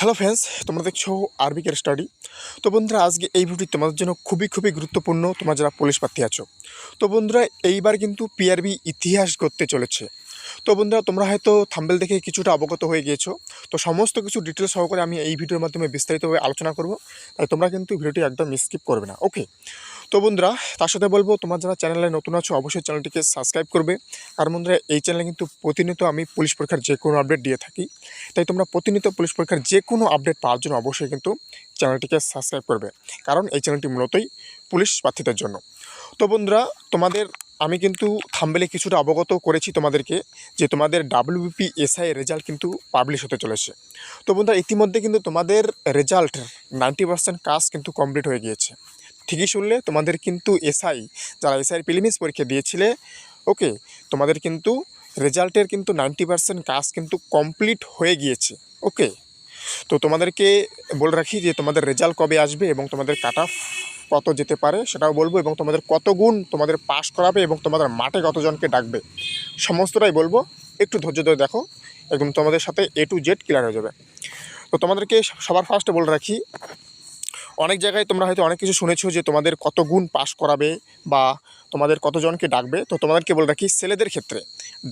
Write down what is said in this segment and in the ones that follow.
Hello friends, তোমরা দেখছ আরবিকের study তো বন্ধুরা, আজকে এই ভিডিওটি তোমাদের জন্য খুবই খুবই গুরুত্বপূর্ণ। তোমরা যারা পুলিশ প্রার্থী আছো। তো বন্ধুরা, এইবার কিন্তু পিআরবি ইতিহাস করতে চলেছে। তো বন্ধুরা, তোমরা হয়তো থাম্বেল দেখে কিছুটা অবগত হয়ে গিয়েছো। তো সমস্ত কিছু ডিটেলস সহকারে আমি এই ভিডিওর মাধ্যমে বিস্তারিতভাবে আলোচনা করব। তাই তোমরা কিন্তু ভিডিওটি একদম স্কিপ করবে না। ওকে তো বন্ধুরা, তার সাথে বলব, তোমার যারা চ্যানেলে নতুন আছো, অবশ্যই চ্যানেলটিকে সাবস্ক্রাইব করবে। কারণ বন্ধুরা, এই চ্যানেলে কিন্তু প্রতিনিয়ত আমি পুলিশ পরীক্ষার যে কোনো আপডেট দিয়ে থাকি। তাই তোমরা প্রতিনিয়ত পুলিশ পরীক্ষার যে কোনো আপডেট পাওয়ার জন্য অবশ্যই কিন্তু চ্যানেলটিকে সাবস্ক্রাইব করবে। কারণ এই চ্যানেলটি মূলতই পুলিশ প্রার্থীদের জন্য। তো বন্ধুরা, তোমাদের, আমি কিন্তু থাম্বেলে কিছুটা অবগত করেছি তোমাদেরকে, যে তোমাদের ডাব্লিউবিপি এসআই রেজাল্ট কিন্তু পাবলিশ হতে চলেছে। তো বন্ধুরা, ইতিমধ্যে কিন্তু তোমাদের রেজাল্ট নাইনটি পার্সেন্ট কাজ কিন্তু কমপ্লিট হয়ে গিয়েছে। ঠিকই শুনলে, তোমাদের কিন্তু এসআই, যারা এসআই প্রিলিমিস পরীক্ষা দিয়েছিলে, ওকে, তোমাদের কিন্তু রেজাল্টের কিন্তু নাইনটি পার্সেন্ট কাজ কিন্তু কমপ্লিট হয়ে গিয়েছে, ওকে? তো তোমাদেরকে বলে রাখি যে তোমাদের রেজাল্ট কবে আসবে এবং তোমাদের কাট অফ কত যেতে পারে সেটাও বলব এবং তোমাদের কত গুণ তোমাদের পাস করাবে এবং তোমাদের মাঠে কতজনকে ডাকবে, সমস্তটাই বলব। একটু ধৈর্য ধরে দেখো, একদম তোমাদের সাথে এ টু জেড ক্লিয়ার হয়ে যাবে। তো তোমাদেরকে সবার ফার্স্টে বলে রাখি অনেক জায়গায় তোমরা হয়তো অনেক কিছু শুনেছো যে তোমাদের কত গুণ পাস করাবে বা তোমাদের কতজনকে ডাকবে। তো তোমাদেরকে বলে রাখি, ছেলেদের ক্ষেত্রে।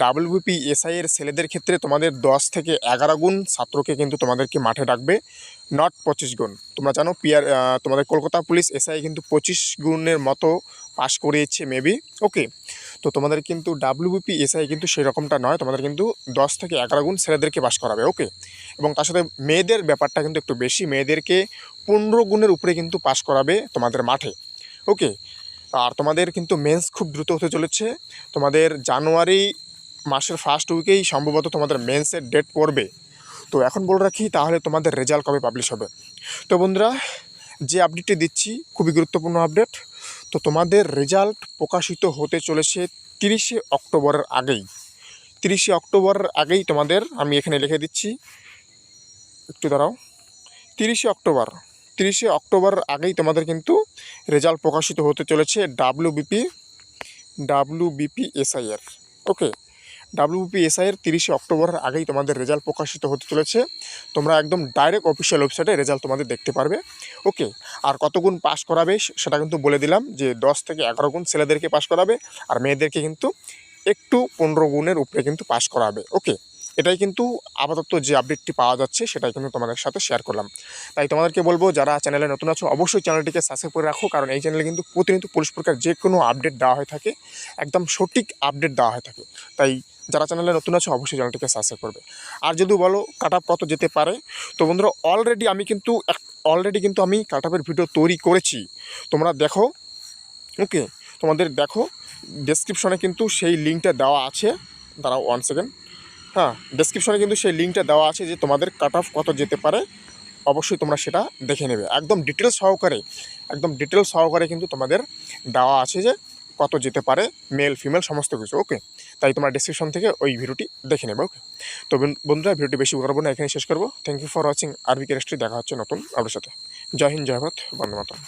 ডাব্লিউবিপি এসআই এর ছেলেদের ক্ষেত্রে তোমাদের দশ থেকে এগারো গুণ ছাত্রকে কিন্তু তোমাদেরকে মাঠে ডাকবে নট পঁচিশ গুণ। তোমরা জানো, পিআর তোমাদের কলকাতা পুলিশ এসআই কিন্তু পঁচিশ গুণের মতো পাশ করিয়েছে মেবি ওকে তো তোমাদের কিন্তু ডাব্লিউবিপি এসআই কিন্তু সেই রকমটা নয়। তোমাদের কিন্তু দশ থেকে এগারো গুণ ছেলেদেরকে পাস করাবে ওকে এবং তার সাথে মেয়েদের ব্যাপারটা কিন্তু একটু বেশি। মেয়েদেরকে পনেরো গুণের উপরে কিন্তু পাস করাবে তোমাদের মাঠে ওকে আর তোমাদের কিন্তু মেন্স খুব দ্রুত হতে চলেছে। তোমাদের জানুয়ারি মাসের ফার্স্ট উইকেই সম্ভবত তোমাদের মেন্সের ডেট পড়বে। তো এখন বলে রাখি, তাহলে তোমাদের রেজাল্ট কবে পাবলিশ হবে? তো বন্ধুরা, যে আপডেটটি দিচ্ছি, খুবই গুরুত্বপূর্ণ আপডেট তো তোমাদের রেজাল্ট প্রকাশিত হতে চলেছে তিরিশে অক্টোবরের আগেই। তিরিশে অক্টোবরের আগেই তোমাদের আমি এখানে লিখে দিচ্ছি। একটু দাঁড়াও। তিরিশে অক্টোবর। তিরিশে অক্টোবরের আগেই তোমাদের কিন্তু রেজাল্ট প্রকাশিত হতে চলেছে ডাব্লিউবিপি ডাব্লিউবিপি এসআইয়ের ওকে ডাব্লিউবিপি এসআইয়ের তিরিশে অক্টোবরের আগেই তোমাদের রেজাল্ট প্রকাশিত হতে চলেছে। তোমরা একদম ডাইরেক্ট অফিসিয়াল ওয়েবসাইটে রেজাল্ট তোমাদের দেখতে পারবে। ওকে আর কত গুণ পাস করাবে সেটা কিন্তু বলে দিলাম যে দশ থেকে এগারো গুণ ছেলেদেরকে পাস করাবে, আর মেয়েদেরকে কিন্তু একটু পনেরো গুণের উপরে কিন্তু পাস করাবে। ওকে এটাই কিন্তু আপাতত যে আপডেটটি পাওয়া যাচ্ছে, সেটাই কিন্তু তোমাদের সাথে শেয়ার করলাম। তাই তোমাদেরকে বলব, যারা চ্যানেলে নতুন আছো, অবশ্যই চ্যানেলটিকে সাবস্ক্রাইব করে রাখো, কারণ এই চ্যানেলে কিন্তু প্রতিনিয়ত পুলিশ পরীক্ষার যে কোনো আপডেট দেওয়া হয়ে থাকে, একদম সঠিক আপডেট দেওয়া হয়ে থাকে। তাই যারা চ্যানেলে নতুন আছো, অবশ্যই চ্যানেলটিকে সাবস্ক্রাইব করবে। আর যদি বলো কাট কত যেতে পারে, তো বন্ধুরা অলরেডি আমি কিন্তু অলরেডি কিন্তু আমি কাট আপের ভিডিও তৈরি করেছি। তোমরা দেখো ওকে তোমাদের দেখো ডেসক্রিপশনে কিন্তু সেই লিঙ্কটা দেওয়া আছে। দাঁড়াও ওয়ান সেকেন্ড হ্যাঁ ডেসক্রিপশনে কিন্তু সেই লিঙ্কটা দেওয়া আছে যে তোমাদের কাট অফ কত যেতে পারে। অবশ্যই তোমরা সেটা দেখে নেবে। একদম ডিটেলস সহকারে, একদম ডিটেলস সহকারে কিন্তু তোমাদের দেওয়া আছে যে কত যেতে পারে মেল ফিমেল সমস্ত কিছু ওকে তাই তোমরা ডিসক্রিপশন থেকে ওই ভিডিওটি দেখে নেবে ওকে তো বন্ধুরা, ভিডিওটি বেশি করব না এখানে শেষ করব। থ্যাংক ইউ ফর ওয়াচিং আরবি কেরেস্ট্রি দেখা হচ্ছে নতুন আপনার সাথে। জয় হিন্দ, জয় ভারত মাতরম।